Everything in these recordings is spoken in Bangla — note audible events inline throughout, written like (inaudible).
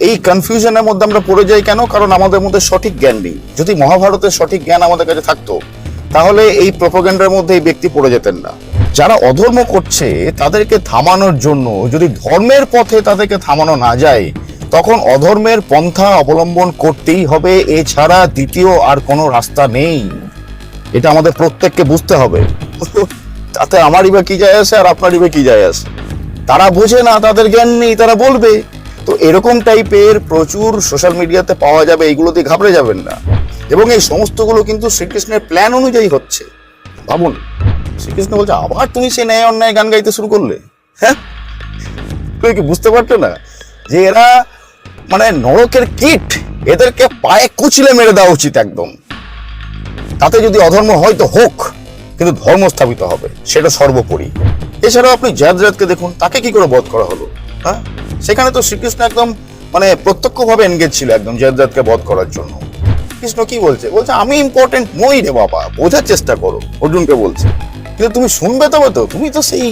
এই কনফিউশনের মধ্যে আমরা পড়ে যাই কেন? কারণ আমাদের মধ্যে সঠিক জ্ঞান নেই। যদি মহাভারতের সঠিক জ্ঞান আমাদের কাছে থাকতো, তাহলে এই প্রোপাগান্ডার মধ্যে এই ব্যক্তি পড়ে যেতেন না। যারা অধর্ম করছে, তাদেরকে থামানোর জন্য, যদি ধর্মের পথে তাদেরকে থামানো না যায়, তখন অধর্মের পন্থা অবলম্বন করতেই হবে। এছাড়া দ্বিতীয় আর কোনো রাস্তা নেই। এটা আমাদের প্রত্যেককে বুঝতে হবে। তাতে আমারই বা কি যায় আসে আর আপনারই বা কি যায় আসে তারা বোঝে না, তাদের জ্ঞান নেই, তারা বলবে। তো এরকম টাইপের প্রচুর সোশ্যাল মিডিয়াতে পাওয়া যাবে এইগুলোতে ঘাবড়ে যাবেন না। এবং এই সমস্তগুলো কিন্তু শ্রীকৃষ্ণের প্ল্যান অনুযায়ী হচ্ছে। ভাবুন, শ্রীকৃষ্ণ বলছে, আবার তুমি সেই ন্যায় অন্যায় গান গাইতে শুরু করলে? হ্যাঁ? কি বুঝতে পারছ না? যে এরা মানে নরকের কীট, এদেরকে পায়ে কুচিলে মেরে দেওয়া উচিত একদম। তাতে যদি অধর্ম হয় তো হোক, কিন্তু ধর্ম স্থাপিত হবে, সেটা সর্বোপরি। এছাড়াও আপনি জয়দ্রাতকে দেখুন, তাকে কি করে বধ করা হলো? হ্যাঁ? সেখানে তো শ্রীকৃষ্ণ একদম মানে প্রত্যক্ষভাবে এনগেজ ছিল একদম জয়দ্রাতকে বধ করার জন্য। কৃষ্ণ কি বলছে? বলছে, আমি ইম্পর্টেন্ট নই রে বাবা, বোঝার চেষ্টা করো, অর্জুনকে বলছে। কিন্তু তুমি শুনবে তবে তো, তুমি তো সেই,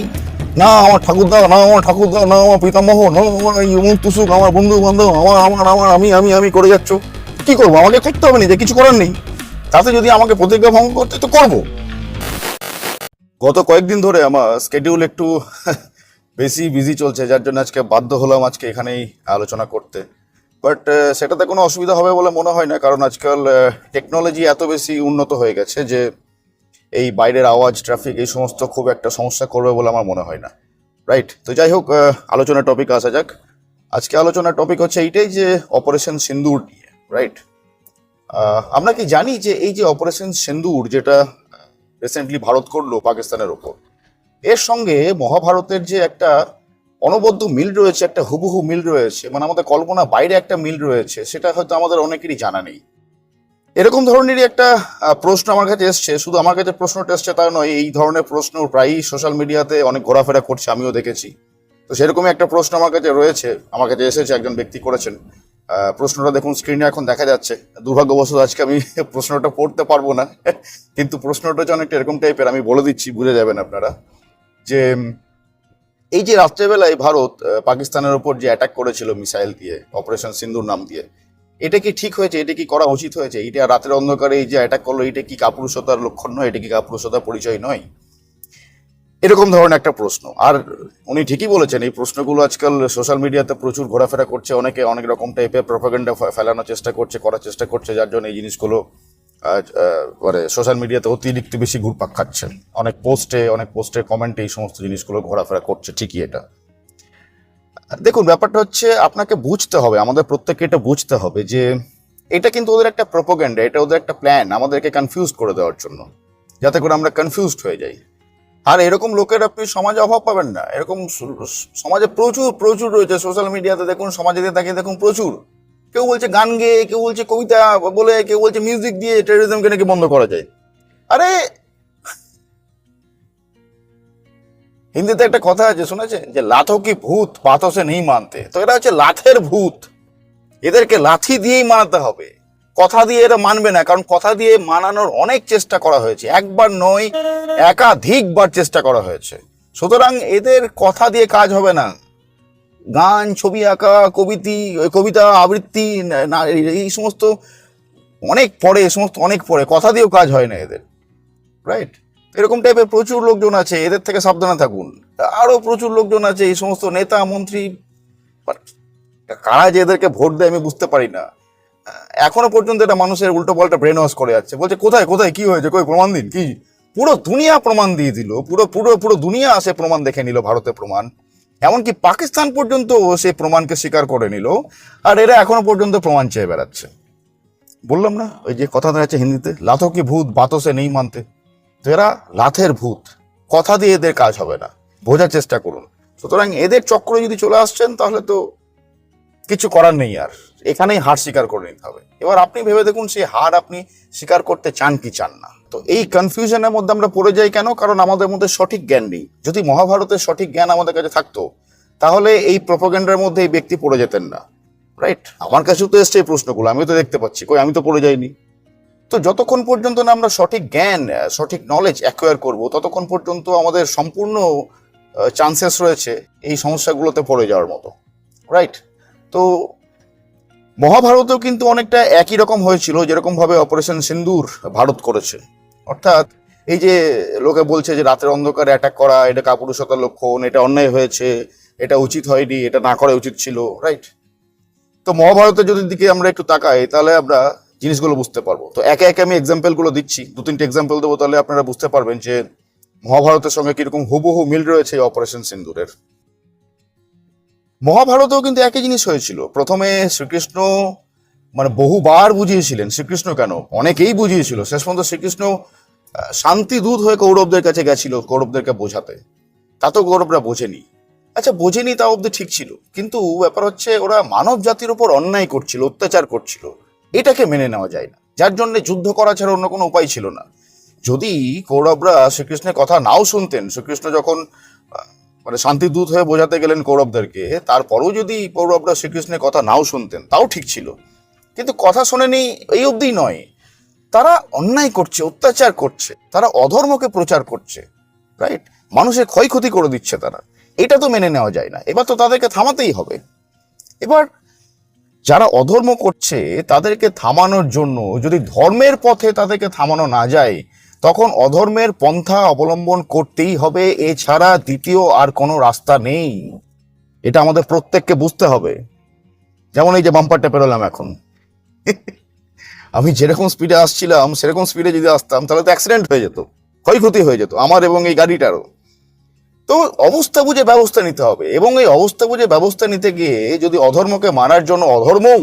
না আমার ঠাকুরদা, না আমার ঠাকুরদা, না আমার পিতামহ, না আমার অমুক তুসুক, আমার বন্ধু বান্ধব আমার আমার আমার, আমি আমি আমি করে যাচ্ছ। কি করব? আমাকে করতে হবে নিজে, কিছু করার নেই। তাতে যদি আমাকে প্রতিজ্ঞা ভঙ্গ করতে, তো করব। গত কয়েকদিন ধরে আমার স্কেডিউল একটু বেশি বিজি চলছে, যার জন্য আজকে বাধ্য হলাম আজকে এখানেই আলোচনা করতে। বাট সেটাতে কোনো অসুবিধা হবে বলে মনে হয় না, কারণ আজকাল টেকনোলজি এত বেশি উন্নত হয়ে গেছে যে, এই বাইরের আওয়াজ ট্রাফিক এই সমস্ত খুব একটা সমস্যা করবে বলে আমার মনে হয় না। রাইট তো যাই হোক আলোচনার টপিক আসা যাক। আজকে আলোচনার টপিক হচ্ছে এইটাই যে অপারেশন সিন্দুর নিয়ে রাইট আমরা কি জানি যে, এই যে অপারেশন সিন্দুর, যেটা রিসেন্টলি ভারত করল পাকিস্তানের ওপর এর সঙ্গে মহাভারতের যে একটা অনবদ্য মিল রয়েছে, একটা হুবহু মিল রয়েছে মানে আমাদের কল্পনা বাইরে একটা মিল রয়েছে, সেটা হয়তো আমাদের অনেকেরই জানা নেই। এরকম ধরনেরই একটা প্রশ্ন আমার কাছে এসছে, শুধু আমার কাছে প্রশ্নটা এসছে তা নয়, এই ধরনের প্রশ্ন প্রায়ই সোশ্যাল মিডিয়াতে অনেক ঘোরাফেরা করছে, আমিও দেখেছি। তো সেরকমই একটা প্রশ্ন আমার কাছে রয়েছে, আমার কাছে এসেছে, একজন ব্যক্তি করেছেন। প্রশ্নটা দেখুন স্ক্রিনে এখন দেখা যাচ্ছে, দুর্ভাগ্যবশত আজকে আমি প্রশ্নটা পড়তে পারব না, কিন্তু প্রশ্নটা হচ্ছে অনেকটা এরকম টাইপের আমি বলে দিচ্ছি, বুঝে যাবেন আপনারা। যে এই যে রাত্রেবেলায় ভারত পাকিস্তানের ওপর যে অ্যাটাক করেছিল মিসাইল দিয়ে অপারেশন সিন্ধুর নাম দিয়ে, এটা কি ঠিক হয়েছে? এটা কি করা উচিত হয়েছে? এটা রাতের অন্ধকারে এই যে অ্যাটাক করল, এটা কি কাপুরুষতার লক্ষণ নয়? এটা কি কাপুরুষতার পরিচয় নয়? এরকম ধরনের একটা প্রশ্ন। আর উনি ঠিকই বলেছেন, এই প্রশ্নগুলো আজকাল সোশ্যাল মিডিয়াতে প্রচুর ঘোরাফেরা করছে, অনেকে অনেক রকম টাইপের প্রপাগান্ডা ফেলানোর চেষ্টা করছে, করার চেষ্টা করছে, যার জন্য এই জিনিসগুলো মানে সোশ্যাল মিডিয়াতে অতিরিক্ত বেশি ঘুরপাক খাচ্ছে। অনেক পোস্টে অনেক পোস্টে কমেন্টে এই সমস্ত জিনিসগুলো ঘোরাফেরা করছে, ঠিকই এটা। দেখুন, ব্যাপারটা হচ্ছে আপনাকে বুঝতে হবে, আমাদের প্রত্যেককে এটা বুঝতে হবে যে এটা কিন্তু ওদের একটা প্রপোগ্যান্ডা এটা ওদের একটা প্ল্যান আমাদেরকে কনফিউজ করে দেওয়ার জন্য। যাতে করে আমরা কনফিউজড হয়ে যাই। আর এরকম লোকের আপনি সমাজে অভাব পাবেন না। এরকম সমাজে প্রচুর প্রচুর রয়েছে সোশ্যাল মিডিয়াতে দেখুন, সমাজে তাকিয়ে দেখুন, প্রচুর। কেউ বলছে গান গেয়ে, কেউ বলছে কবিতা বলে, কেউ বলছে মিউজিক দিয়ে টেরোরিজমকে নাকি বন্ধ করা যায়। আরে, হিন্দিতে একটা কথা আছে, শুনেছেন? যে লাথো কি ভূত, পাথসে নেই মানতে। তো এরা হচ্ছে লাথের ভূত। এদেরকে লাথি দিয়েই মানাতে হবে। কথা দিয়ে এরা মানবে না, কারণ কথা দিয়ে মানানোর অনেক চেষ্টা করা হয়েছে। একবার নয়, একাধিকবার চেষ্টা করা হয়েছে। সুতরাং এদের কথা দিয়ে কাজ হবে না। গান, ছবি আঁকা, কবিতি, কবিতা, আবৃত্তি এই সমস্ত অনেক পরে এ সমস্ত অনেক পরে কথা দিয়েও কাজ হয় না এদের রাইট এরকম টাইপের প্রচুর লোকজন আছে, এদের থেকে সাবধানে থাকুন। আরও প্রচুর লোকজন আছে, এই সমস্ত নেতা, মন্ত্রী কারা যে এদেরকে ভোট দেয় আমি বুঝতে পারি না। এখনও পর্যন্ত এটা মানুষের উল্টো পাল্টা ব্রেন ওয়াশ করে যাচ্ছে। বলছে, কোথায় কোথায়, কি হয়েছে? কই, প্রমাণ দিন, কি? পুরো দুনিয়া প্রমাণ দিয়ে দিল, পুরো পুরো পুরো দুনিয়া আসে প্রমাণ দেখে নিল, ভারতে প্রমাণ। এমনকি পাকিস্তান পর্যন্ত সে প্রমাণকে স্বীকার করে নিল, আর এরা এখনও পর্যন্ত প্রমাণ চেয়ে বেড়াচ্ছে। বললাম না, ওই যে কথা আছে হিন্দিতে, লাথো কি ভূত বাতসে নেই মানতে। তো এরা লাথের ভূত, কথা দিয়ে এদের কাজ হবে না, বোঝার চেষ্টা করুন। সুতরাং এদের চক্রে যদি চলে আসছেন, তাহলে তো কিছু করার নেই আর, এখানেই হার স্বীকার করে নিতে হবে। এবার আপনি ভেবে দেখুন সেই হার আপনি স্বীকার করতে চান কি চান না। তো এই কনফিউশনের মধ্যে আমরা পড়ে যাই কেন? কারণ আমাদের মধ্যে সঠিক জ্ঞান নেই। যদি মহাভারতের সঠিক জ্ঞান আমাদের কাছে থাকতো, তাহলে এই প্রপোগান্ডার মধ্যে এই ব্যক্তি পড়ে যেতেন না। রাইট আমার কাছেও তো এসছে এই প্রশ্নগুলো আমি তো দেখতে পাচ্ছি। কই, আমি তো পড়ে যাইনি। তো যতক্ষণ পর্যন্ত না আমরা সঠিক জ্ঞান, সঠিক নলেজ অ্যাকোয়ার করব, ততক্ষণ পর্যন্ত আমাদের সম্পূর্ণ চান্সেস রয়েছে এই সমস্যাগুলোতে পড়ে যাওয়ার মতো। রাইট তো মহাভারতেও কিন্তু অনেকটা একই রকম হয়েছিল, যেরকমভাবে অপারেশন সিন্দুর ভারত করেছে। অর্থাৎ এই যে লোকে বলছে যে রাতের অন্ধকারে অ্যাটাক করা, এটা কাপুরুষতার লক্ষণ, এটা অন্যায় হয়েছে, এটা উচিত হয়নি, এটা না করা উচিত ছিল রাইট তো মহাভারতের যদি দিকে আমরা একটু তাকাই, তাহলে আমরা জিনিসগুলো বুঝতে পারব। তো একে একে আমি এক্সাম্পলগুলো দিচ্ছি, দু তিনটে এক্সাম্পল দেবো, তাহলে আপনারা বুঝতে পারবেন যে মহাভারতের সঙ্গে কীরকম হুবহু মিল রয়েছে এই অপারেশন সিন্দুরের। মহাভারতেও কিন্তু একই জিনিস হয়েছিল। প্রথমে শ্রীকৃষ্ণ মানে বহুবার বুঝিয়েছিলেন শ্রীকৃষ্ণ কেন? অনেকেই বুঝিয়েছিল। শেষ পর্যন্ত শ্রীকৃষ্ণ শান্তি দূত হয়ে কৌরবদের কাছে গেছিল কৌরবদেরকে বোঝাতে। তা তো কৌরবরা বোঝেনি। আচ্ছা বোঝেনি তা অব্দি ঠিক ছিল। কিন্তু ব্যাপার হচ্ছে, ওরা মানব জাতির উপর অন্যায় করছিল, অত্যাচার করছিল। এটাকে মেনে নেওয়া যায় না। যার জন্য যুদ্ধ করা ছাড়া অন্য কোনো উপায় ছিল না। যদি কৌরবরা শ্রীকৃষ্ণের কথা নাও শুনতেন, শ্রীকৃষ্ণ যখন মানে শান্তিদূত হয়ে বোঝাতে গেলেন কৌরবদেরকে, তারপরেও যদি কৌরবরা শ্রীকৃষ্ণের কথা নাও শুনতেন, তাও ঠিক ছিল। কিন্তু কথা শোনেনি এই অবধি নয়। তারা অন্যায় করছে, অত্যাচার করছে, তারা অধর্মকে প্রচার করছে রাইট মানুষের ক্ষয়ক্ষতি করে দিচ্ছে তারা। এটা তো মেনে নেওয়া যায় না। এবার তো তাদেরকে থামাতেই হবে। এবার যারা অধর্ম করছে, তাদেরকে থামানোর জন্য যদি ধর্মের পথে তাদেরকে থামানো না যায়, তখন অধর্মের পন্থা অবলম্বন করতেই হবে। এছাড়া দ্বিতীয় আর কোনো রাস্তা নেই। এটা আমাদের প্রত্যেককে বুঝতে হবে। যেমন এই যে বাম্পারটা পেরোলাম এখন। (laughs) আমি যেরকম স্পিডে আসছিলাম, সেরকম স্পিডে যদি আসতাম, তাহলে তো অ্যাক্সিডেন্ট হয়ে যেত, ক্ষয়ক্ষতি হয়ে যেত, আমার এবং এই গাড়িটারও। তো অবস্থা বুঝে ব্যবস্থা নিতে হবে এবং এই অবস্থা বুঝে ব্যবস্থা নিতে গিয়ে যদি অধর্মকে মানার জন্য অধর্মও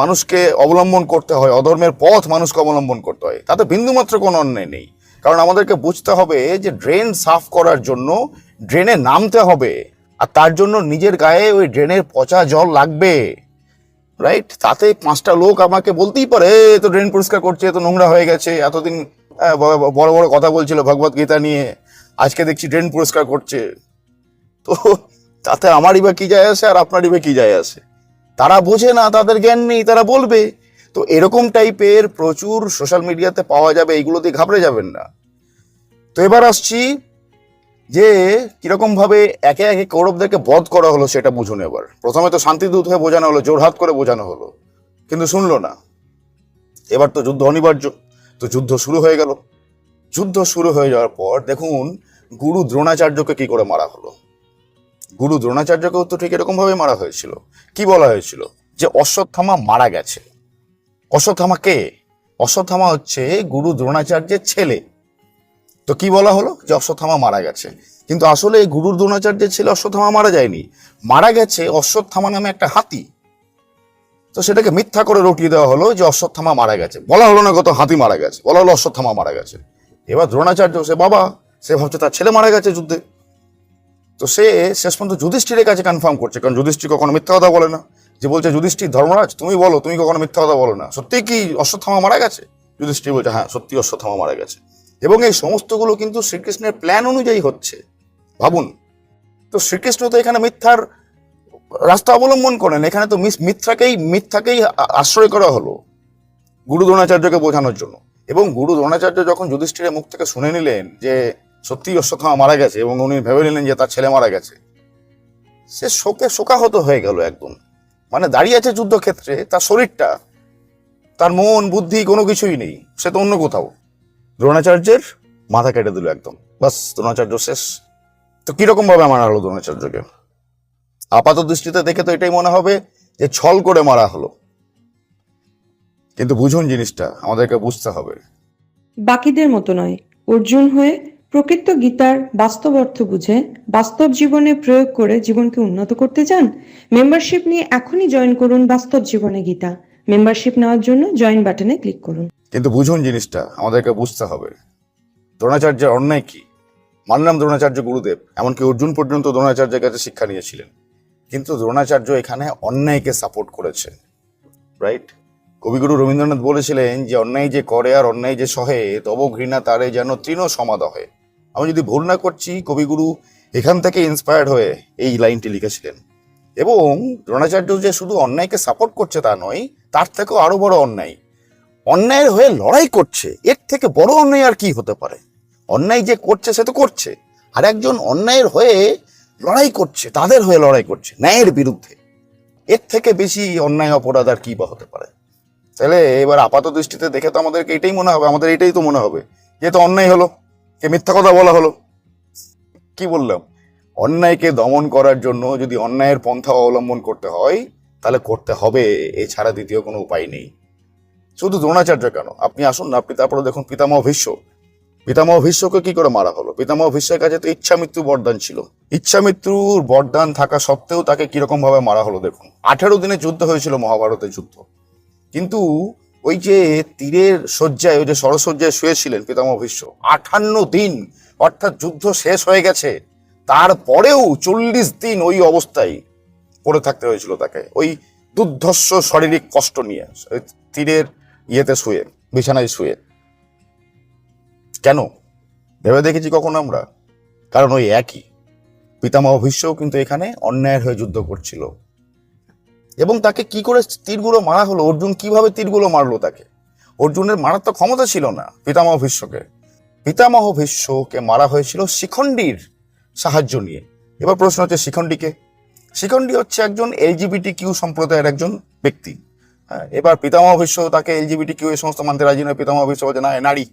মানুষকে অবলম্বন করতে হয়, অধর্মের পথ মানুষকে অবলম্বন করতে হয়, তাতে বিন্দুমাত্র কোনো অন্যায় নেই। কারণ আমাদেরকে বুঝতে হবে যে ড্রেন সাফ করার জন্য ড্রেনে নামতে হবে, আর তার জন্য নিজের গায়ে ওই ড্রেনের পচা জল লাগবে। রাইট তাতে পাঁচটা লোক আমাকে বলতেই পারে "এ, তো ড্রেন পরিষ্কার করছে এ তো নোংরা হয়ে গেছে এতদিন বড় বড় কথা বলছিল ভগবত গীতা নিয়ে আজকে দেখছি ড্রেন পরিষ্কার করছে। তো তাতে আমারই বা কি যায় আসে আর আপনারই বা কি যায় আসে? তারা বোঝে না তাদের জ্ঞান নেই তারা বলবে। তো এরকম টাইপের প্রচুর সোশ্যাল মিডিয়াতে পাওয়া যাবে এইগুলো দিয়ে ঘাবড়ে যাবেন না। তো এবার আসছি যে কীরকম ভাবে একে একে কৌরবদেরকে বধ করা হলো সেটা বুঝুন এবার। প্রথমে তো শান্তিদূত হয়ে বোঝানো হলো, জোরহাত করে বোঝানো হলো। কিন্তু শুনলো না। এবার তো যুদ্ধ অনিবার্য। তো যুদ্ধ শুরু হয়ে গেল। যুদ্ধ শুরু হয়ে যাওয়ার পর দেখুন, গুরু দ্রোণাচার্যকে কি করে মারা হলো? গুরু দ্রোণাচার্যকেও তো ঠিক এরকম ভাবে মারা হয়েছিল। কি বলা হয়েছিল? যে অশ্বত্থামা মারা গেছে। অশ্বত্থামা কে? অশ্বত্থামা হচ্ছে গুরু দ্রোণাচার্যের ছেলে। তো কি বলা হলো? যে অশ্বত্থামা মারা গেছে। কিন্তু আসলে এই গুরুর দ্রোণাচার্যের ছেলে অশ্বত্থামা মারা যায়নি। মারা গেছে অশ্বত্থামা নামে একটা হাতি। তো সেটাকে মিথ্যা করে রটিয়ে দেওয়া হলো যে অশ্বত্থামা মারা গেছে। বলা হলো না কত হাতি মারা গেছে। বলা হলো অশ্বত্থামা মারা গেছে। এবার দ্রোণাচার্য সে বাবা, সে ভাবছে তার ছেলে মারা গেছে যুদ্ধে। তো সে শেষ পর্যন্ত যুধিষ্ঠিরের কাছে কনফার্ম করছে। কারণ যুধিষ্ঠির কখনো মিথ্যা কথা বলে না। যে বলছে যুধিষ্ঠির ধর্মরাজ, তুমি বলো, তুমি কখনো মিথ্যা কথা বলো না। সত্যি কি অশ্বত্থামা মারা গেছে? যুধিষ্ঠির বলছে হ্যাঁ সত্যি অশ্বত্থামা মারা গেছে। এবং এই সমস্তগুলো কিন্তু শ্রীকৃষ্ণের প্ল্যান অনুযায়ী হচ্ছে। ভাবুন, তো শ্রীকৃষ্ণ তো এখানে মিথ্যার রাস্তা অবলম্বন করেন। এখানে তো মিথ্যাকেই মিথ্যাকেই আশ্রয় করা হলো গুরু দ্রোণাচার্যকে বোঝানোর জন্য। এবং গুরু দ্রোণাচার্য যখন যুধিষ্ঠিরের মুখ থেকে শুনে নিলেন যে সত্যি অশ্বত্থামা মারা গেছে এবং উনি ভেবে নিলেন যে তার ছেলে মারা গেছে, সে শোকে শোকাহত হয়ে গেল একদম। মানে দাঁড়িয়ে আছে যুদ্ধক্ষেত্রে, তার শরীরটা, তার মন, বুদ্ধি কোনো কিছুই নেই, সে তো অন্য কোথাও। দ্রোণাচার্যের মাথা কেটে দিল একদম। বাস, দ্রোণাচার্য শেষ। তো কীরকম ভাবে মারা হলো দ্রোণাচার্যকে? আপাত দৃষ্টিতে দেখে তো এটাই মনে হবে যে ছল করে মারা হলো। কিন্তু বুঝুন জিনিসটা, আমাদেরকে বুঝতে হবে। বাকিদের মতো নয়, অর্জুন হয়ে প্রকৃত গীতার বাস্তব অর্থ বুঝে বাস্তব জীবনে প্রয়োগ করে জীবনকে উন্নত করতে চান? মেম্বারশিপ নিয়ে এখনই জয়েন করুন বাস্তব জীবনে গীতা। মেম্বারশিপ নেওয়ার জন্য জয়েন বাটনে ক্লিক করুন। কিন্তু বুঝুন জিনিসটা, আমাদেরকে বুঝতে হবে। দ্রোণাচার্যের অন্যায় কি? মানলাম দ্রোণাচার্য গুরুদেব, এমনকি অর্জুন পর্যন্ত দ্রোণাচার্যের কাছে শিক্ষা নিয়েছিলেন। কিন্তু দ্রোণাচার্য এখানে অন্যায়কে সাপোর্ট করেছে রাইট কবিগুরু রবীন্দ্রনাথ বলেছিলেন যে, অন্যায় যে করে আর অন্যায় যে সহে, তব ঘৃণা তারে যেন তৃণ সমাদহে আমি যদি ভুল না করছি, কবিগুরু এখান থেকে ইন্সপায়ার্ড হয়ে এই লাইনটি লিখেছিলেন। এবং দ্রোণাচার্য যে শুধু অন্যায়কে সাপোর্ট করছে তা নয়, তার থেকেও আরও বড় অন্যায়। অন্যায়ের হয়ে লড়াই করছে, এর থেকে বড় অন্যায় আর কি হতে পারে? অন্যায় যে করছে সে তো করছে। আর একজন অন্যায়ের হয়ে লড়াই করছে, তাদের হয়ে লড়াই করছে, ন্যায়ের বিরুদ্ধে। এর থেকে বেশি অন্যায়, অপরাধ আর কি বা হতে পারে? তাহলে এবার আপাত দৃষ্টিতে দেখে তো আমাদেরকে এটাই মনে হবে, আমাদের এটাই তো মনে হবে। যে তো অন্যায় হলো, কে মিথ্যা কথা বলা হলো। কি বললাম? অন্যায়কে দমন করার জন্য যদি অন্যায়ের পন্থা অবলম্বন করতে হয়, তাহলে করতে হবে এছাড়া দ্বিতীয় কোনো উপায় নেই। শুধু দ্রোণাচার্য কেন? আপনি আসুন না, আপনি তারপরে দেখুন পিতামহ ভীষ্ম। পিতামহ ভীষ্মকে কি করে মারা হলো? পিতামহ ভীষ্মের কাছে তো ইচ্ছা মৃত্যু বরদান ছিল। ইচ্ছা মৃত্যুর বরদান থাকা সত্ত্বেও তাকে কীরকম ভাবে মারা হলো দেখুন। আঠেরো দিনে যুদ্ধ হয়েছিল মহাভারতের যুদ্ধ। কিন্তু ওই যে তীরের শয্যায়, ওই যে সরসজ্জায় শুয়েছিলেন পিতামহ ভীষ্ম, আঠান্ন দিন, অর্থাৎ যুদ্ধ শেষ হয়ে গেছে। তারপরেও চল্লিশ দিন ওই অবস্থায় পড়ে থাকতে হয়েছিল তাকে। ওই দুর্ধর্ষ শারীরিক কষ্ট নিয়ে তীরের ইয়েতে শুয়ে, বিছানায় শুয়ে। কেন? ভেবে দেখেছি কখন আমরা? কারণ ওই একই। পিতামহ ভীষ্মও কিন্তু এখানে অন্যায়ের হয়ে যুদ্ধ করছিল। এবং তাকে কি করে তীরগুলো মারা হলো? অর্জুন কীভাবে তীরগুলো মারলো তাকে? অর্জুনের মারার তো ক্ষমতা ছিল না পিতামহ ভীষ্মকে। পিতামহ ভীষ্মকে মারা হয়েছিল শিখণ্ডীর সাহায্য নিয়ে। এবার প্রশ্ন হচ্ছে শিখণ্ডীকে। শিখণ্ডী হচ্ছে একজন এলজিবিটি কিউ সম্প্রদায়ের একজন ব্যক্তি। হ্যাঁ এবার পিতামহ ভীষ্ম তাকে এলজিবিটি কিউ এই সমস্ত মানতে রাজি নয়। পিতামহ ভীষ্ম বলছে, না নারী।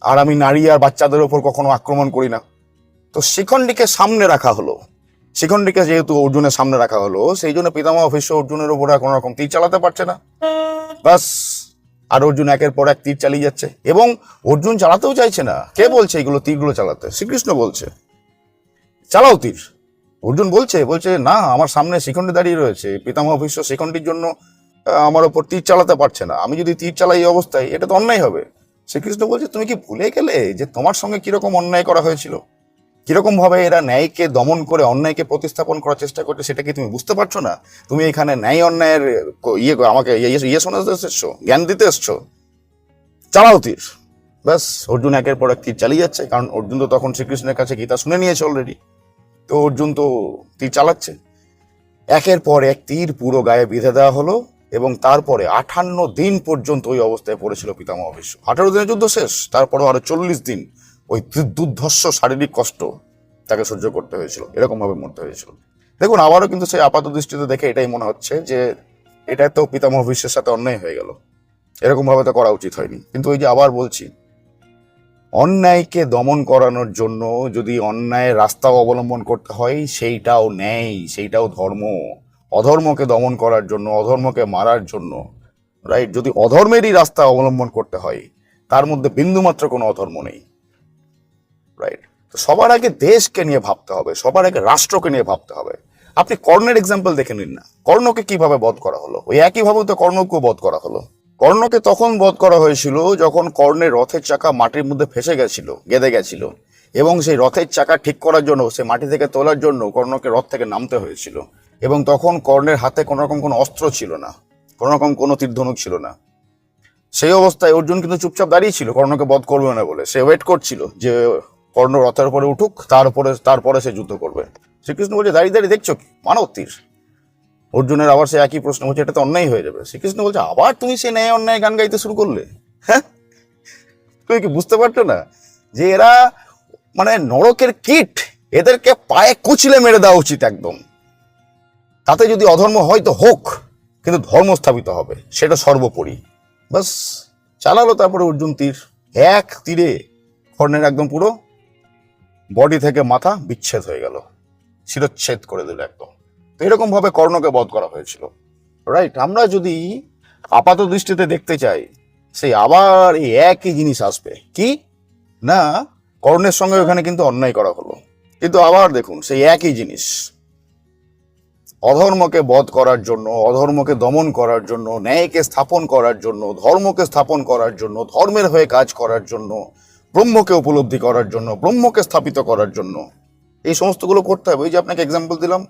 আর আমি নারী আর বাচ্চাদের ওপর কখনো আক্রমণ করি না। তো শিখণ্ডীকে সামনে রাখা হলো। শিখণ্ডীকে যেহেতু অর্জুনের সামনে রাখা হলো, সেই জন্য পিতামহ ভীষ্ম অর্জুনের ওপর কোনো রকম তীর চালাতে পারছে না। বাস আর অর্জুন একের পর এক তীর চালিয়ে যাচ্ছে। এবং অর্জুন চালাতেও চাইছে না। কে বলছে এগুলো? তীরগুলো চালাতে। শ্রীকৃষ্ণ বলছে। চালাও তীর। অর্জুন বলছে বলছে, না, আমার সামনে শিখণ্ডী দাঁড়িয়ে রয়েছে। পিতামহ ভীষ্ম শিখণ্ডীর জন্য আমার ওপর তীর চালাতে পারছে না। আমি যদি তীর চালাই অবস্থায়, এটা তো অন্যায় হবে। শ্রীকৃষ্ণ বলছে, তুমি কি ভুলে গেলে যে তোমার সঙ্গে কীরকম অন্যায় করা হয়েছিল? কীরকম ভাবে এরা ন্যায়কে দমন করে, অন্যায়কে প্রতিস্থাপন করার চেষ্টা করছে, সেটা কি তুমি বুঝতে পারছ না? তুমি এখানে ন্যায় অন্যায়ের ইয়ে আমাকে ইয়ে ইয়ে শোনাতে এসছো, জ্ঞান দিতে এসছো। চালাও তীর। ব্যাস, অর্জুন একের পর এক তীর চালিয়ে যাচ্ছে, কারণ অর্জুন তো তখন শ্রীকৃষ্ণের কাছে গীতা শুনে নিয়েছে অলরেডি তো অর্জুন তো তীর চালাচ্ছে। একের পর এক তীর পুরো গায়ে বেঁধে দেওয়া হলো এবং তারপরে আঠান্ন দিন পর্যন্ত ওই অবস্থায় পড়েছিল পিতামহ ভীষ্ম। আঠারো দিনের যুদ্ধ শেষ তারপরে আরও চল্লিশ দিন ওই দুর্ধর্ষ শারীরিক কষ্ট তাকে সহ্য করতে হয়েছিল এরকম ভাবে মরতে হয়েছিল। দেখুন, আবারও কিন্তু সেই আপাত দৃষ্টিতে দেখে এটাই মনে হচ্ছে যে এটা তো পিতামহ ভীষ্মের সাথে অন্যায় হয়ে গেল। এরকম ভাবে তো করা উচিত হয়নি। কিন্তু ওই যে আবার বলছি অন্যায়কে দমন করানোর জন্য যদি অন্যায়ের রাস্তা অবলম্বন করতে হয়, সেইটাও ন্যায়, সেইটাও ধর্ম। অধর্মকে দমন করার জন্য, অধর্মকে মারার জন্য রাইট যদি অধর্মেরই রাস্তা অবলম্বন করতে হয়, তার মধ্যে বিন্দুমাত্র কোনো অধর্ম নেই রাইট তো সবার আগে দেশকে নিয়ে ভাবতে হবে, সবার আগে রাষ্ট্রকে নিয়ে ভাবতে হবে। আপনি কর্ণের এক্সাম্পল দেখে নিন না। কর্ণকে কীভাবে বধ করা হলো? ওই একইভাবে তো কর্ণকেও বধ করা হলো। কর্ণকে তখন বধ করা হয়েছিল যখন কর্ণের রথের চাকা মাটির মধ্যে ফেসে গেছিল, গেঁদে গেছিল। এবং সেই রথের চাকা ঠিক করার জন্য সে মাটি থেকে তোলার জন্য কর্ণকে রথ থেকে নামতে হয়েছিল। এবং তখন কর্ণের হাতে কোনো রকম কোনো অস্ত্র ছিল না, কোনো রকম কোনো তীরধনুক ছিল না। সেই অবস্থায় অর্জুন কিন্তু চুপচাপ দাঁড়িয়ে ছিল, কর্ণকে বধ করবে না বলে। সে ওয়েট করছিল যে কর্ণ রথের উপরে উঠুক, তারপরে তারপরে সে যুদ্ধ করবে। শ্রীকৃষ্ণ বলছে, দাঁড়িয়ে দাঁড়িয়ে, দেখছ কি? মানব তীর। অর্জুনের আবার সে একই প্রশ্ন বলছে, এটা তো অন্যায় হয়ে যাবে। শ্রীকৃষ্ণ বলছে, আবার তুমি সে ন্যায় অন্যায় গান গাইতে শুরু করলে? হ্যাঁ? তুমি কি বুঝতে পারছ না? যে এরা মানে নরকের কীট, এদেরকে পায়ে কুচলে মেরে দেওয়া উচিত একদম। তাতে যদি অধর্ম হয় তো হোক, কিন্তু ধর্ম স্থাপিত হবে, সেটা সর্বোপরি। বাস চালালো তারপরে অর্জুন তীর। এক তীরে, কর্ণের একদম পুরো। বডি থেকে মাথা বিচ্ছেদ হয়ে গেল। শিরচ্ছেদ করে দিল একদম। এরকম ভাবে কর্ণকে বধ করা হয়েছিল। রাইট আমরা যদি আপাত দৃষ্টিতে দেখতে চাই, সেই আবার এই একই জিনিস আসবে। কি? না, কর্ণের সঙ্গে ওখানে কিন্তু অন্যায় করা হলো। কিন্তু আবার দেখুন, সেই একই জিনিস। অধর্মকে বধ করার জন্য, অধর্মকে দমন করার জন্য, ন্যায়কে স্থাপন করার জন্য, ধর্মকে স্থাপন করার জন্য, ধর্মের হয়ে কাজ করার জন্য, ব্রহ্মকে উপলব্ধি করার জন্য, ব্রহ্মকে স্থাপিত করার জন্য, এই সমস্তগুলো করতে হবে। ওই যে আপনাকে এক্সাম্পল দিলাম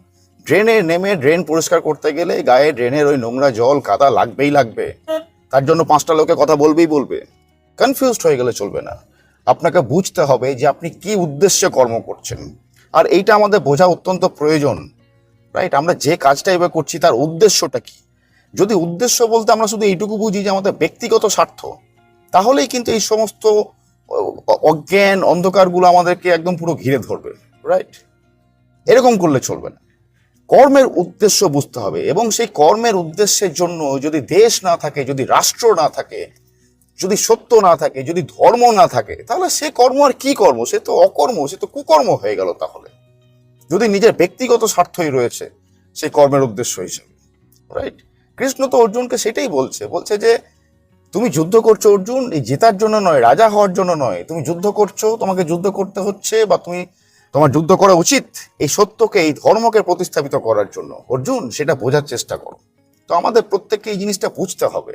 ড্রেনে নেমে ড্রেন পরিষ্কার করতে গেলে গায়ে ড্রেনের ওই নোংরা জল কাদা লাগবেই লাগবে। তার জন্য পাঁচটা লোকে কথা বলবেই বলবে। কনফিউজড হয়ে গেলে চলবে না। আপনাকে বুঝতে হবে যে আপনি কি উদ্দেশ্যে কর্ম করছেন। আর এইটা আমাদের বোঝা অত্যন্ত প্রয়োজন। রাইট আমরা যে কাজটা এবার করছি তার উদ্দেশ্যটা কি? যদি উদ্দেশ্য বলতে আমরা শুধু এইটুকু বুঝি যে আমাদের ব্যক্তিগত স্বার্থ, তাহলেই কিন্তু এই সমস্ত অজ্ঞান অন্ধকারগুলো আমাদেরকে একদম পুরো ঘিরে ধরবে। রাইট এরকম করলে চলবে না। কর্মের উদ্দেশ্য বুঝতে হবে এবং সেই কর্মের উদ্দেশ্যের জন্য যদি দেশ না থাকে, যদি রাষ্ট্র না থাকে, যদি সত্য না থাকে, যদি ধর্ম না থাকে, তাহলে সে কর্ম আর কি কর্ম? সে তো অকর্ম, সে তো কুকর্ম হয়ে গেল তাহলে। যদি নিজের ব্যক্তিগত স্বার্থই রয়েছে সেই কর্মের উদ্দেশ্য হিসেবে রাইট কৃষ্ণ তো অর্জুনকে সেটাই বলছে বলছে যে, তুমি যুদ্ধ করছ অর্জুন, এই জেতার জন্য নয়, রাজা হওয়ার জন্য নয়, তুমি যুদ্ধ করছ, তোমাকে যুদ্ধ করতে হচ্ছে বা তুমি তোমার যুদ্ধ করা উচিত এই সত্যকে, এই ধর্মকে প্রতিস্থাপিত করার জন্য। অর্জুন, সেটা বোঝার চেষ্টা করো। তো আমাদের প্রত্যেককে এই জিনিসটা বুঝতে হবে।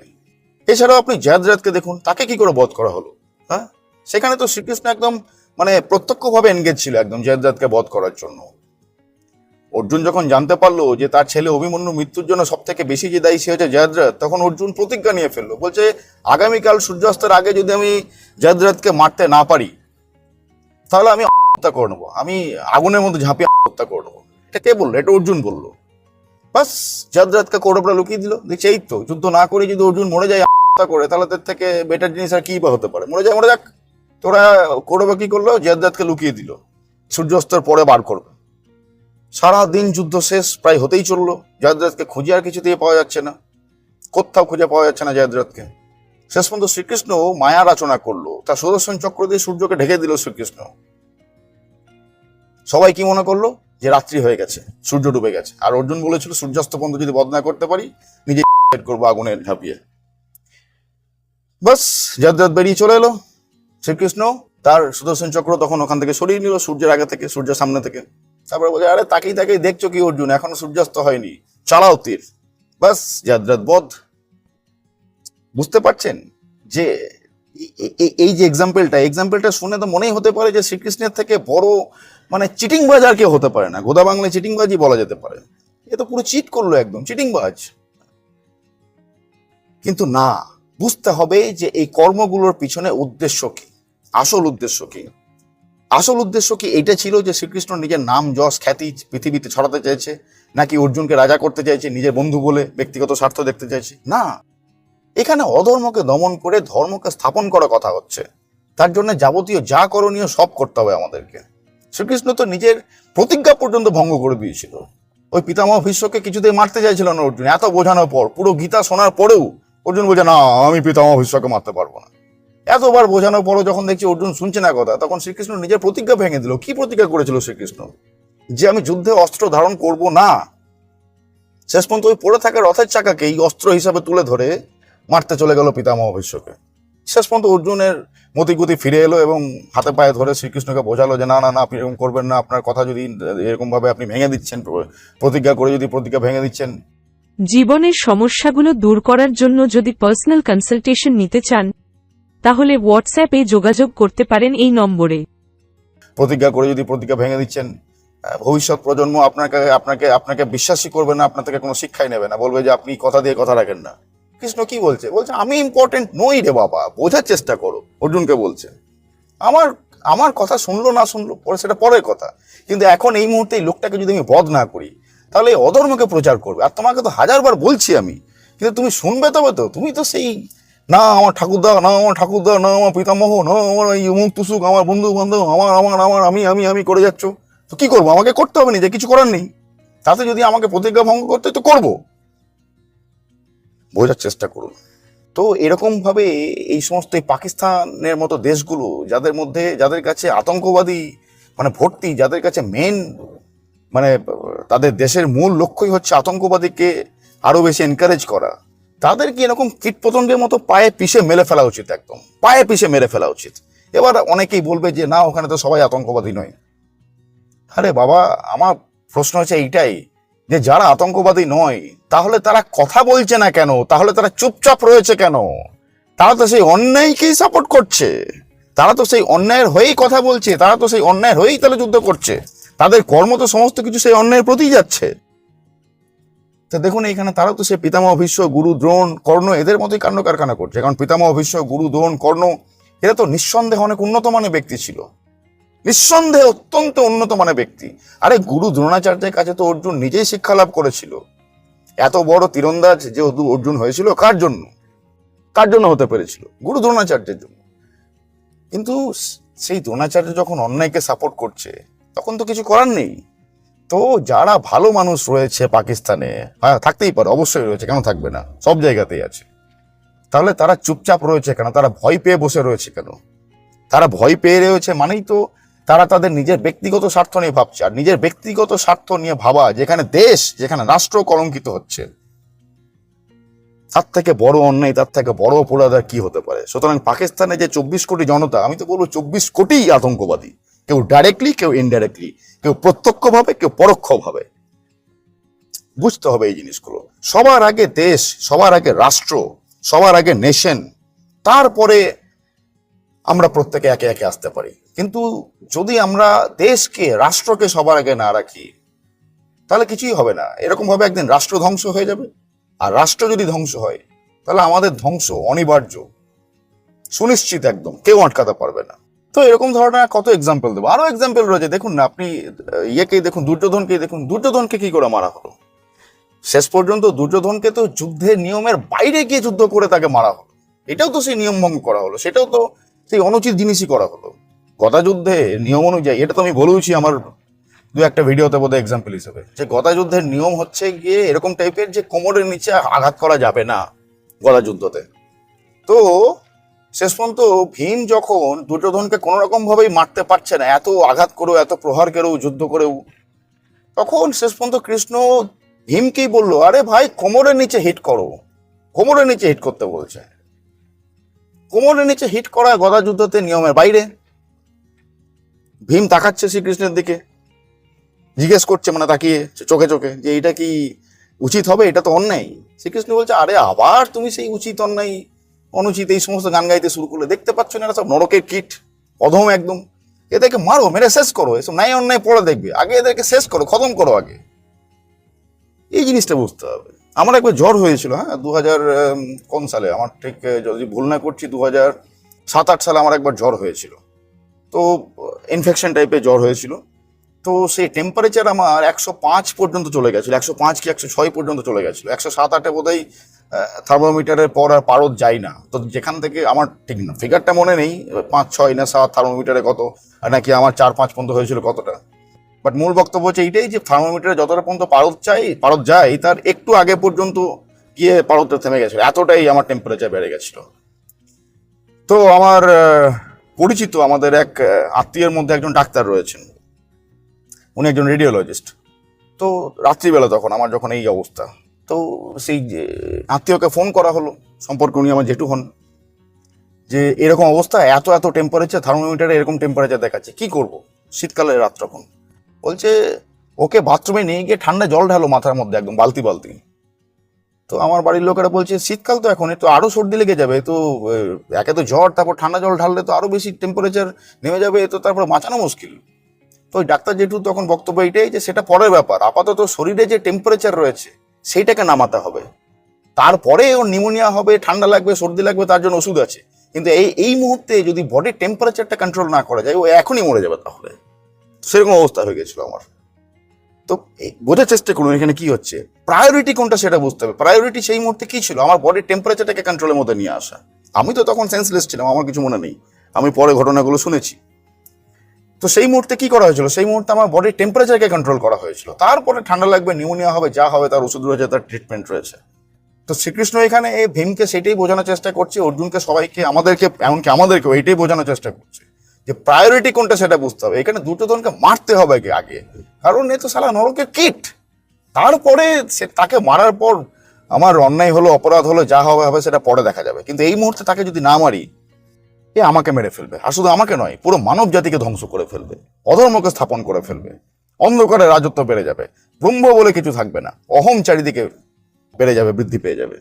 এছাড়াও আপনি জয়দ্রাতকে দেখুন, তাকে কি করে বধ করা হলো? হ্যাঁ? সেখানে তো শ্রীকৃষ্ণ একদম মানে প্রত্যক্ষভাবে এনগেজ ছিল একদম জয়দ্রাতকে বধ করার জন্য। অর্জুন যখন জানতে পারল যে তার ছেলে অভিমন্যু মৃত্যুর জন্য সব থেকে বেশি যে দায়ী সে হচ্ছে জয়দ্রথ, তখন অর্জুন প্রতিজ্ঞা নিয়ে ফেলল। বলছে, আগামীকাল সূর্যাস্তের আগে যদি আমি জয়দ্রথকে মারতে না পারি, তাহলে আমি হত্যা করে নেব। আমি আগুনের মধ্যে ঝাঁপিয়ে হত্যা করে নেব। এটা কে বলল? এটা অর্জুন বলল। বাস জয়দ্রথকে কৌরবরা লুকিয়ে দিল। দেখছি এই তো, যুদ্ধ না করে যদি অর্জুন মরে যায়, হত্যা করে, তাহলে তার থেকে বেটার জিনিস আর কি বা হতে পারে? মরে যায়, মরে যাক। তোরা কৌরবা কি করল? জয়দ্রথকে লুকিয়ে দিল। সূর্যাস্তের পরে বার করবে। সারা দিন যুদ্ধ শেষ, প্রায় হতেই চলল। জয়দ্রথকে খুঁজে আর কিছুতেই পাওয়া যাচ্ছে না। কোথাও খুঁজে পাওয়া যাচ্ছে না জয়দ্রথকে শেষ পর্যন্ত শ্রীকৃষ্ণ মায়া রচনা করল। তার সুদর্শন চক্র দিয়ে সূর্যকে ঢেকে দিল শ্রীকৃষ্ণ। সবাই কি মনে করল? যে রাত্রি হয়ে গেছে, সূর্য ডুবে গেছে। আর অর্জুন বলেছিল, সূর্যাস্ত পর্যন্ত যদি বদনা করতে পারি, নিজে (laughs) করব আগুনে ঝাঁপিয়ে। বাস জয়দ্রথ বেরিয়ে চলে এলো শ্রীকৃষ্ণ। তার সুদর্শন চক্র তখন ওখান থেকে সরিয়ে নিল, সূর্যের আগে থেকে সূর্যের সামনে থেকে। তারপরে বলে, আরে তাকেই তাকেই দেখছ কি অর্জুন? এখনও সূর্যাস্ত হয়নি। চালাও তীর। বাস জাদ্রাত বধ। বুঝতে পারছেন যে এই যে এক্সাম্পলটা এক্সাম্পলটা শুনে তো মনেই হতে পারে যে শ্রীকৃষ্ণের থেকে বড় মানে চিটিংবাজ আর কেউ হতে পারে না। গোদা বাংলায় চিটিংবাজই বলা যেতে পারে। এ তো পুরো চিট করল একদম, চিটিংবাজ। কিন্তু না, বুঝতে হবে যে এই কর্মগুলোর পিছনে উদ্দেশ্য কি, আসল উদ্দেশ্য কি। আসল উদ্দেশ্য কি এটা ছিল যে শ্রীকৃষ্ণ নিজের নাম, যশ, খ্যাতি পৃথিবীতে ছড়াতে চাইছে, নাকি অর্জুনকে রাজা করতে চাইছে, নিজের বন্ধু বলে ব্যক্তিগত স্বার্থ দেখতে চাইছে? না। এখানে অধর্মকে দমন করে ধর্মকে স্থাপন করা কথা হচ্ছে। তার জন্য যাবতীয় যা করণীয় সব করতে হবে আমাদেরকে। শ্রীকৃষ্ণ তো নিজের প্রতিজ্ঞা পর্যন্ত ভঙ্গ করে দিয়েছিল। ওই পিতামহ ভীষ্মকে কিছুতেই মারতে চাইছিল না অর্জুন। এত বোঝানোর পর, পুরো গীতা শোনার পরেও অর্জুন বলছে, না, আমি পিতামহ ভীষ্মকে মারতে পারব না। এতবার বোঝানোর পরও যখন দেখছি অর্জুন শুনছে না কথা, তখন শ্রীকৃষ্ণ নিজের প্রতিজ্ঞা ভেঙে দিল। কি প্রতিজ্ঞা করেছিল শ্রীকৃষ্ণ? যে আমি যুদ্ধে অস্ত্র ধারণ করব না। শেষ পর্যন্ত ওই পড়ে থাকা রথের চাকাকে এই অস্ত্র হিসাবে তুলে ধরে মারতে চলে গেল পিতামহ ভীষ্মকে। শেষ পর্যন্ত অর্জুনের মতিগতি ফিরে এলো এবং হাতে পায়ে ধরে শ্রীকৃষ্ণকে বোঝালো যে না না না আপনি এরকম করবেন না। আপনার কথা যদি এরকমভাবে আপনি ভেঙে দিচ্ছেন প্রতিজ্ঞা করে যদি প্রতিজ্ঞা ভেঙে দিচ্ছেন। জীবনের সমস্যাগুলো দূর করার জন্য যদি পার্সোনাল কনসালটেশন নিতে চান তাহলে হোয়াটসঅ্যাপে যোগাযোগ করতে পারেন এই নম্বরে। প্রতিজ্ঞা করে যদি প্রতিজ্ঞা ভেঙে দিচ্ছেন ভবিষ্যৎ প্রজন্ম আপনাকে আপনাকে আপনাকে বিশ্বাসই করবে না আপনার থেকে কোনো শিক্ষাই নেবে না। বলবে যে আপনি কথা দিয়ে কথা রাখেন না। কৃষ্ণ কি বলছে? বলছে, আমি ইম্পর্টেন্ট নই রে বাবা, বোঝার চেষ্টা করো। অর্জুনকে বলছে। আমার আমার কথা শুনলো না শুনলো, পরে সেটা পরের কথা। কিন্তু এখন এই মুহূর্তে এই লোকটাকে যদি আমি বধ না করি, তাহলে এই অধর্মকে প্রচার করবে। আর তোমাকে তো হাজারবার বলছি আমি, কিন্তু তুমি শুনবে তবে তো। তুমি তো সেই, না, আমার ঠাকুরদা, না, আমার ঠাকুরদা, না, আমার পিতামহ, না, আমার এই অমুক তুসুক, আমার বন্ধু বান্ধব আমার আমার আমার, আমি আমি আমি করে যাচ্ছ। তো কি করব? আমাকে করতে হবে নিজে, কিছু করার নেই। তাতে যদি আমাকে প্রতিজ্ঞা ভঙ্গ করতে তো করব। বোঝার চেষ্টা করুন। তো এরকমভাবে এই সমস্ত পাকিস্তানের মতো দেশগুলো যাদের মধ্যে, যাদের কাছে আতঙ্কবাদী মানে ভর্তি, যাদের কাছে মেন মানে তাদের দেশের মূল লক্ষ্যই হচ্ছে আতঙ্কবাদীকে আরও বেশি এনকারেজ করা। তাদেরকে এরকম কীটপতঙ্গের মতো পায়ে পিষে মেরে ফেলা উচিত একদম? পায়ে পিষে মেরে ফেলা উচিত। এবার অনেকেই বলবে যে, না, ওখানে তো সবাই আতঙ্কবাদী নয়। আরে বাবা, আমার প্রশ্ন হচ্ছে এইটাই যে যারা আতঙ্কবাদী নয়, তাহলে তারা কথা বলছে না কেন? তাহলে তারা চুপচাপ রয়েছে কেন? তারা তো সেই অন্যায়কেই সাপোর্ট করছে। তারা তো সেই অন্যায়ের হয়েই কথা বলছে। তারা তো সেই অন্যায়ের হয়েই তাহলে যুদ্ধ করছে। তাদের কর্ম তো সমস্ত কিছু সেই অন্যায়ের প্রতি যাচ্ছে। তো দেখুন এখানে তারা তো সে পিতামহ ভীষ্ম, গুরু, দ্রোণ, কর্ণ, এদের মতোই কাণ্ড কারখানা করছে। কারণ পিতামহ, ভীষ্ম, গুরু, দ্রোণ, কর্ণ, এরা তো নিঃসন্দেহে অনেক উন্নত মানের ব্যক্তি ছিল। নিঃসন্দেহে অত্যন্ত উন্নত মানের ব্যক্তি। আরে গুরু দ্রোণাচার্যের কাছে তো অর্জুন নিজেই শিক্ষা লাভ করেছিল। এত বড় তীরন্দাজ যে অর্জুন- হয়েছিল, কার জন্য? কার জন্য হতে পেরেছিল? গুরু দ্রোণাচার্যের জন্য। কিন্তু সেই দ্রোণাচার্য যখন অন্যায়কে সাপোর্ট করছে, তখন তো কিছু করার নেই। তো যারা ভালো মানুষ রয়েছে পাকিস্তানে হ্যাঁ থাকতেই পারে, অবশ্যই রয়েছে, কেন থাকবে না? সব জায়গাতেই আছে। তাহলে তারা চুপচাপ রয়েছে কেন? তারা ভয় পেয়ে বসে রয়েছে কেন? তারা ভয় পেয়ে রয়েছে মানেই তো তারা তাদের নিজের ব্যক্তিগত স্বার্থ নিয়ে ভাবছে আর নিজের ব্যক্তিগত স্বার্থ নিয়ে ভাবা যেখানে দেশ, যেখানে রাষ্ট্র কলঙ্কিত হচ্ছে, তার থেকে বড় অন্যায়, তার থেকে বড় অপরাধ আর কি হতে পারে? সুতরাং পাকিস্তানে যে চব্বিশ কোটি জনতা, আমি তো বলব চব্বিশ কোটি আতঙ্কবাদী, কেউ ডাইরেক্টলি কেউ ইনডাইরেক্টলি কেউ প্রত্যক্ষভাবে, কেউ পরোক্ষভাবে। বুঝতে হবে এই জিনিসগুলো। সবার আগে দেশ, সবার আগে রাষ্ট্র, সবার আগে নেশন তারপরে আমরা প্রত্যেকে একে একে আসতে পারি। কিন্তু যদি আমরা দেশকে, রাষ্ট্রকে সবার আগে না রাখি, তাহলে কিছুই হবে না। এরকম ভাবে একদিন রাষ্ট্র ধ্বংস হয়ে যাবে। আর রাষ্ট্র যদি ধ্বংস হয়, তাহলে আমাদের ধ্বংস, অনিবার্য, সুনিশ্চিত একদম। কেউ আটকাতে পারবে না। তো এরকম ধরনের কত এক্সাম্পল দেবো? আরও এক্সাম্পল রয়েছে। দেখুন না, আপনি ইয়েকেই দেখুন, দুর্যোধনকেই দেখুন। দুর্যোধনকে কি করে মারা হলো? শেষ পর্যন্ত দুর্যোধনকে তো যুদ্ধের নিয়মের বাইরে গিয়ে যুদ্ধ করে তাকে মারা হলো। এটাও তো সেই নিয়ম ভঙ্গ করা হলো। সেটাও তো সেই অনুচিত জিনিসই করা হলো। গদা যুদ্ধে নিয়ম অনুযায়ী, এটা তো আমি বলেওছি আমার দু একটা ভিডিওতে বোধহয় এক্সাম্পল হিসেবে, যে গদা যুদ্ধের নিয়ম হচ্ছে গিয়ে এরকম টাইপের যে কোমরের নিচে আঘাত করা যাবে না গদা যুদ্ধতে তো শেষ পর্যন্ত ভীম যখন দুর্যোধনকে কোনো রকম ভাবেই মারতে পারছে না, এত আঘাত করেও, এত প্রহার করেও, যুদ্ধ করেও, তখন শেষ পর্যন্ত কৃষ্ণ ভীমকেই বলল, আরে ভাই, কোমরের নিচে হিট করো। কোমরের নিচে হিট করতে বলছে। কোমরের নিচে হিট করা গদা যুদ্ধতে নিয়মের বাইরে। ভীম তাকাচ্ছে শ্রীকৃষ্ণের দিকে। জিজ্ঞেস করছে মানে তাকিয়ে চোখে চোখে যে এটা কি উচিত হবে? এটা তো অন্যায়। শ্রীকৃষ্ণ বলছে, আরে আবার তুমি সেই উচিত অন্যায়, অনুচিত এই সমস্ত গান গাইতে শুরু করলে। দেখতে পাচ্ছ না এরা সব নরকের কিট, অধম একদম। এদেরকে মারো, মেরে শেষ করো। এসব ন্যায় অন্যায় পড়ে দেখবে। আগে এদেরকে শেষ করো, খতম করো আগে। এই জিনিসটা বুঝতে হবে। আমার একবার জ্বর হয়েছিল হ্যাঁ দু হাজার কোন সালে? আমার ঠিক যদি ভুল না করছি দু হাজার সাত, আট সালে আমার একবার জ্বর হয়েছিল। তো ইনফেকশন টাইপের জ্বর হয়েছিল। তো সেই টেম্পারেচার আমার একশো পাঁচ পর্যন্ত চলে গেছিল, একশো পাঁচ কি একশো ছয় পর্যন্ত চলে গেছিল, একশো সাত, আটে বোধহয় থার্মোমিটারের পর আর পারদ যাই না। তো যেখান থেকে আমার ঠিক না ফিগারটা মনে নেই, পাঁচ, ছয় না সাত থার্মোমিটারে কত নাকি আমার চার, পাঁচ পর্যন্ত হয়েছিল কতটা। বাট মূল বক্তব্য হচ্ছে এইটাই যে থার্মোমিটারে যতটা পর্যন্ত পারদ চাই, পারদ যায়, তার একটু আগে পর্যন্ত গিয়ে পারদটা থেমে গেছিল। এতটাই আমার টেম্পারেচার বেড়ে গেছিল। তো আমার পরিচিত আমাদের এক আত্মীয়ের মধ্যে একজন ডাক্তার রয়েছেন। উনি একজন রেডিওলজিস্ট তো রাত্রিবেলা তখন আমার যখন এই অবস্থা, তো সেই আত্মীয়কে ফোন করা হলো, সম্পর্কে উনি আমার জেঠু হন, যে এরকম অবস্থা, এত এত টেম্পারেচার থার্মোমিটারে এরকম টেম্পারেচার দেখাচ্ছে, কি করব? শীতকালের রাত বলছে, ওকে বাথরুমে নিয়ে গিয়ে ঠান্ডা জল ঢালো মাথার মধ্যে একদম বালতি বালতি। তো আমার বাড়ির লোকেরা বলছে, শীতকাল তো এখন তো আরও সর্দি লেগে যাবে, তো একে তো জ্বর, তারপর ঠান্ডা জল ঢাললে তো আরও বেশি টেম্পারেচার নেমে যাবে, তো তারপর বাঁচানো মুশকিল। তো ওই ডাক্তার জেঠু তখন বক্তব্য এটাই যে, সেটা পরের ব্যাপার, আপাতত শরীরে যে টেম্পারেচার রয়েছে, সেইটাকে নামাতে হবে। তারপরে ওর নিউমোনিয়া হবে, ঠান্ডা লাগবে, সর্দি লাগবে, তার জন্য ওষুধ আছে। কিন্তু এই এই মুহূর্তে যদি বডির টেম্পারেচারটা কন্ট্রোল না করা যায়, ও এখনই মরে যাবে তাহলে। সেরকম অবস্থা হয়ে গেছিল আমার। তো বোঝার চেষ্টা করুন এখানে কি হচ্ছে। প্রায়োরিটি কোনটা সেটা বুঝতে হবে। প্রায়োরিটি সেই মুহূর্তে কি ছিল? আমার বডির টেম্পারেচারটাকে কন্ট্রোলের মধ্যে নিয়ে আসা। আমি তো তখন সেন্সলেস ছিলাম, আমার কিছু মনে নেই। আমি পরে ঘটনাগুলো শুনেছি। তো সেই মুহূর্তে কি করা হয়েছিল? সেই মুহূর্তে আমার বডির টেম্পারেচারকে কন্ট্রোল করা হয়েছিল। তারপরে ঠান্ডা লাগবে নিউমোনিয়া হবে, যা হবে, তার ওষুধ রয়েছে, তার ট্রিটমেন্ট রয়েছে। তো শ্রীকৃষ্ণ এখানে এই ভীমকে সেটাই বোঝানোর চেষ্টা করছে, অর্জুনকে সবাইকে, আমাদেরকে, এমনকি আমাদেরকেও এইটাই বোঝানোর চেষ্টা করছে। যে প্রায়োরিটি কোনটা সেটা বুঝতে হবে। এখানে দুটো জনকে মারতে হবে আগে আগে। কারণ এ তো সালা নরকের কিট। তারপরে সে তাকে মারার পর আমার অন্যায় হলো, অপরাধ হলো, যা হবে হবে, সেটা পরে দেখা যাবে। কিন্তু এই মুহূর্তে তাকে যদি না মারি, এ আমাকে মেরে ফেলবে। আর শুধু আমাকে নয়, পুরো মানব জাতিকে ধ্বংস করে ফেলবে। অধর্মকে স্থাপন করে ফেলবে। অন্ধকারে রাজত্ব বেড়ে যাবে। ব্রহ্ম বলে কিছু থাকবে না। অহম চারিদিকে বেড়ে যাবে, বৃদ্ধি পেয়ে যাবে।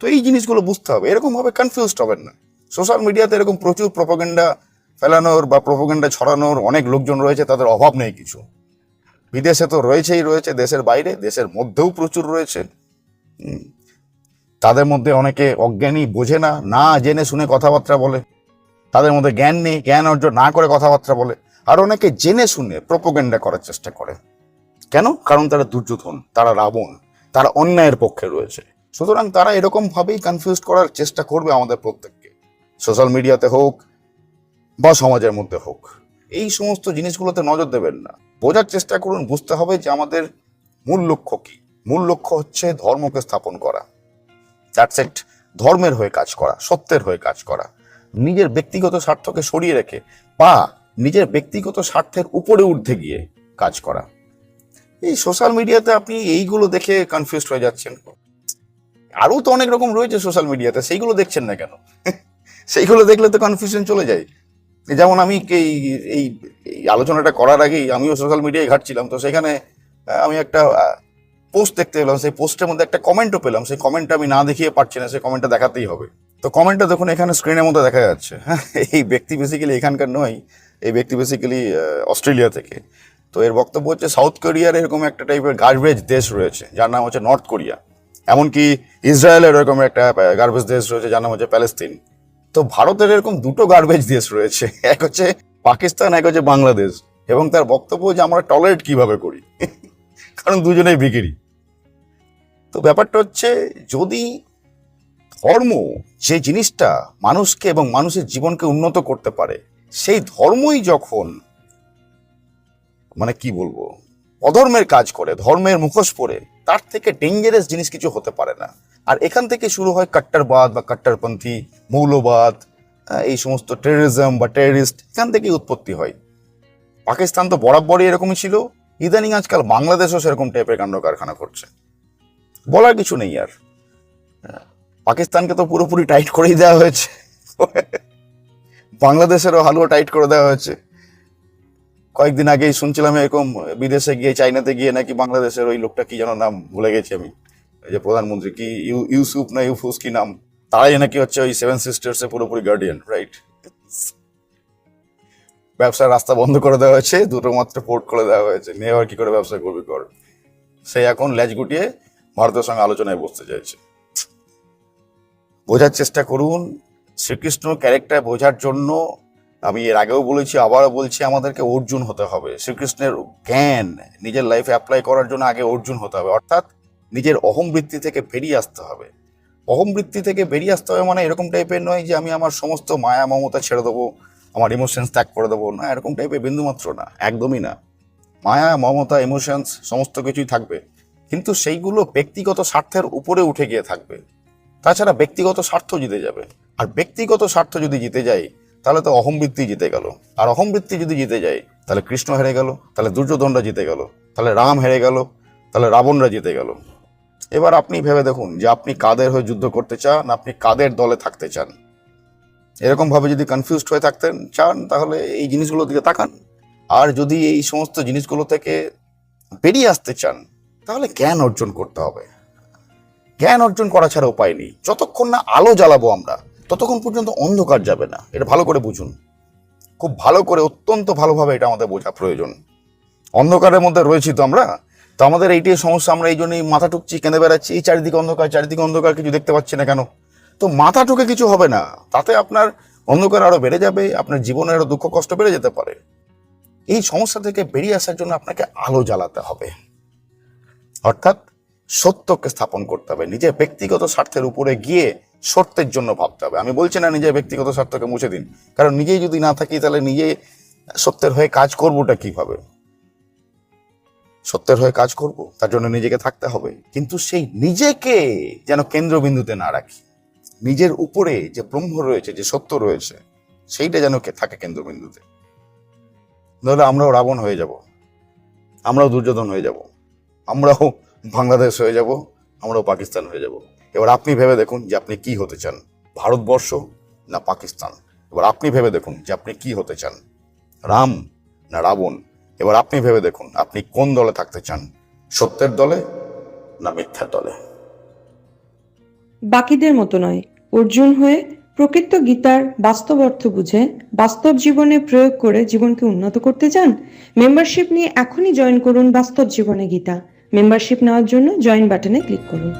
তো এই জিনিসগুলো বুঝতে হবে। এরকমভাবে কনফিউজড হবেন না। সোশ্যাল মিডিয়াতে এরকম প্রচুর প্রপাগেন্ডা ফেলানোর বা প্রপাগেন্ডা ছড়ানোর অনেক লোকজন রয়েছে, তাদের অভাব নেই কিছু। বিদেশে তো রয়েছেই রয়েছে, দেশের বাইরে, দেশের মধ্যেও প্রচুর রয়েছে। তাদের মধ্যে অনেকে অজ্ঞানী বোঝে না না জেনে শুনে কথাবার্তা বলে। তাদের মধ্যে জ্ঞান নেই, জ্ঞান অর্জন না করে কথাবার্তা বলে। আর অনেকে জেনে শুনে প্রপোগেন্ডা করার চেষ্টা করে। কেন? কারণ তারা দুর্যোধন, তারা রাবণ, তারা অন্যায়ের পক্ষে রয়েছে। সুতরাং তারা এরকম ভাবেই কনফিউজ করার চেষ্টা করবে আমাদের প্রত্যেককে। সোশ্যাল মিডিয়াতে হোক বা সমাজের মধ্যে হোক। এই সমস্ত জিনিসগুলোতে নজর দেবেন না। বোঝার চেষ্টা করুন, বুঝতে হবে যে আমাদের মূল লক্ষ্য কি। মূল লক্ষ্য হচ্ছে ধর্মকে স্থাপন করা। দ্যাটস ইট ধর্মের হয়ে কাজ করা, সত্যের হয়ে কাজ করা। নিজের ব্যক্তিগত স্বার্থকে সরিয়ে রেখে বা নিজের ব্যক্তিগত স্বার্থের উপরে ঊর্ধ্বে গিয়ে কাজ করা। এই সোশ্যাল মিডিয়াতে আপনি এইগুলো দেখে কনফিউজড হয়ে যাচ্ছেন। আরও তো অনেক রকম রয়েছে সোশ্যাল মিডিয়াতে সেইগুলো দেখছেন না কেন? (laughs) সেইগুলো দেখলে তো কনফিউশন চলে যায়। যেমন আমি এই এই আলোচনাটা করার আগেই আমিও সোশ্যাল মিডিয়ায় ঘাটছিলাম। তো সেখানে আমি একটা পোস্ট দেখতে পেলাম। সেই পোস্টের মধ্যে একটা কমেন্টও পেলাম। সেই কমেন্টটা আমি না দেখিয়ে পারছি না, সেই কমেন্টটা দেখাতেই হবে। তো কমেন্টটা দেখুন এখানে স্ক্রিনের মধ্যে দেখা যাচ্ছে। হ্যাঁ এই ব্যক্তি বেসিক্যালি এখানকার নয়, এই ব্যক্তি বেসিক্যালি অস্ট্রেলিয়া থেকে। তো এর বক্তব্য হচ্ছে সাউথ কোরিয়ার এরকম একটা টাইপের গার্বেজ দেশ রয়েছে, যার নাম হচ্ছে নর্থ কোরিয়া এমনকি ইসরায়েলের এরকম একটা গার্বেজ দেশ রয়েছে, যার নাম হচ্ছে প্যালেস্তিন তো ভারতের এরকম দুটো গার্বেজ দেশ রয়েছে। এক হচ্ছে পাকিস্তান, এক হচ্ছে বাংলাদেশ। এবং তার বক্তব্য যে আমরা টলারেট কীভাবে করি? কারণ দুজনেই বিক্রি তো ব্যাপারটা হচ্ছে, যদি ধর্ম যে জিনিসটা মানুষকে এবং মানুষের জীবনকে উন্নত করতে পারে, সেই ধর্মই যখন মানে কি বলব? অধর্মের কাজ করে, ধর্মের মুখোশ পরে, তার থেকে ডেঞ্জারাস জিনিস কিছু হতে পারে না। আর এখান থেকে শুরু হয় কট্টরবাদ বা কট্টরপন্থী, মৌলবাদ এই সমস্ত টেররিজম বা টেররিস্ট এখান থেকেই উৎপত্তি হয়। পাকিস্তান তো বরাবরই এরকমই ছিল। ইদানিং আজকাল বাংলাদেশও সেরকম টাইপের কাণ্ড কারখানা করছে বলার কিছু নেই আর। পাকিস্তানকে তো পুরোপুরি টাইট করেই দেওয়া হয়েছে। বাংলাদেশেরও হালুয়া টাইট করে দেওয়া হয়েছে। কয়েকদিন আগেই শুনছিলাম এরকম বিদেশে গিয়ে চাইনাতে গিয়ে নাকি বাংলাদেশের ওই লোকটা কি যেন নাম ভুলে গেছি আমি। এই যে প্রধানমন্ত্রী কি ইউ, ইউসুফ না ইউফুস কি নাম? তারাই নাকি হচ্ছে ওই সেভেন সিস্টার্স এর পুরোপুরি গার্ডিয়ান রাইট ব্যবসার রাস্তা বন্ধ করে দেওয়া হয়েছে, দুটো মাত্র পোর্ট করে দেওয়া হয়েছে। নিয়ে আবার কি করে ব্যবসা করবি কর? সে এখন ল্যাজ গুটিয়ে ভারতের সঙ্গে আলোচনায় বসতে চাইছে। বোঝার চেষ্টা করুন, শ্রীকৃষ্ণ ক্যারেক্টার বোঝার জন্য, আমি এর আগেও বলেছি, আবারও বলছি, আমাদেরকে অর্জুন হতে হবে। শ্রীকৃষ্ণের জ্ঞান নিজের লাইফে অ্যাপ্লাই করার জন্য আগে অর্জুন হতে হবে। অর্থাৎ নিজের অহমবৃত্তি থেকে বেরিয়ে আসতে হবে। অহমবৃত্তি থেকে বেরিয়ে আসতে হবে মানে এরকম টাইপের নয় যে আমি আমার সমস্ত মায়া, মমতা ছেড়ে দেবো, আমার ইমোশনস ত্যাগ করে দেবো। না, এরকম টাইপের বিন্দুমাত্র না, একদমই না। মায়া, মমতা ইমোশনস সমস্ত কিছুই থাকবে। কিন্তু সেইগুলো ব্যক্তিগত স্বার্থের উপরে উঠে গিয়ে থাকবে। তাছাড়া ব্যক্তিগত স্বার্থ জিতে যাবে। আর ব্যক্তিগত স্বার্থ যদি জিতে যায়, তাহলে তো অহমবৃত্তি জিতে গেল। আর অহমবৃত্তি যদি জিতে যায়, তাহলে কৃষ্ণ হেরে গেল, তাহলে দুর্যোধনরা জিতে গেল, তাহলে রাম হেরে গেল, তাহলে রাবণরা জিতে গেল। এবার আপনি ভেবে দেখুন যে আপনি কাদের হয়ে যুদ্ধ করতে চান, আপনি কাদের দলে থাকতে চান। এরকম ভাবে যদি কনফিউজড হয়ে থাকতেন, চান, তাহলে এই জিনিসগুলোর দিকে তাকান। আর যদি এই সমস্ত জিনিসগুলো থেকে বেরিয়ে আসতে চান, তাহলে জ্ঞান অর্জন করতে হবে। জ্ঞান অর্জন করা ছাড়া উপায় নেই। যতক্ষণ না আলো জ্বালাবো আমরা, ততক্ষণ পর্যন্ত অন্ধকার যাবে না। এটা ভালো করে বুঝুন। খুব ভালো করে, অত্যন্ত ভালোভাবে এটা আমাদের বোঝা প্রয়োজন। অন্ধকারের মধ্যে রয়েছি তো আমরা? তো আমাদের এইটাই সমস্যা, আমরা এই জন্যই মাথা ঠুকছি, কেঁদে বেড়াচ্ছি। এই চারিদিকে অন্ধকার চারিদিকে অন্ধকার, কিছু দেখতে পাচ্ছি না কেন? তো মাথা ঠুকে কিছু হবে না। তাতে আপনার অন্ধকার আরও বেড়ে যাবে, আপনার জীবনে আরও দুঃখ কষ্ট বেড়ে যেতে পারে। এই সমস্যা থেকে বেরিয়ে আসার জন্য আপনাকে আলো জ্বালাতে হবে। অর্থাৎ সত্যকে স্থাপন করতে হবে, নিজের ব্যক্তিগত স্বার্থের উপরে গিয়ে সত্যের জন্য ভাবতে হবে। আমি বলছি না নিজের ব্যক্তিগত স্বার্থকে মুছে দিন। কারণ নিজেই যদি না থাকি, তাহলে নিজে সত্যের হয়ে কাজ করবোটা কীভাবে? সত্যের হয়ে কাজ করব, তার জন্য নিজেকে থাকতে হবে। কিন্তু সেই নিজেকে যেন কেন্দ্রবিন্দুতে না রাখি। নিজের উপরে যে ব্রহ্ম রয়েছে, যে সত্য রয়েছে, সেইটা যেন থাকে কেন্দ্রবিন্দুতে। নইলে আমরাও রাবণ হয়ে যাব। আমরাও দুর্যোধন হয়ে যাব। আমরাও বাংলাদেশ হয়ে যাব। আমরাও পাকিস্তান হয়ে যাব। এবার আপনি ভেবে দেখুন যে আপনি কি হতে চান। ভারতবর্ষ না পাকিস্তান? এবার আপনি ভেবে দেখুন যে আপনি কি হতে চান। রাম না রাবণ? এবার আপনি ভেবে দেখুন, আপনি কোন দলে থাকতে চান? সত্যের দলে না মিথ্যার দলে? বাকিদের মতো নয়। অর্জুন হয়ে প্রকৃত গীতার বাস্তব অর্থ বুঝে বাস্তব জীবনে প্রয়োগ করে জীবনকে উন্নত করতে চান? মেম্বারশিপ নিয়ে এখনই জয়েন করুন বাস্তব জীবনে গীতা। মেম্বারশিপ নেওয়ার জন্য জয়েন বাটনে ক্লিক করুন।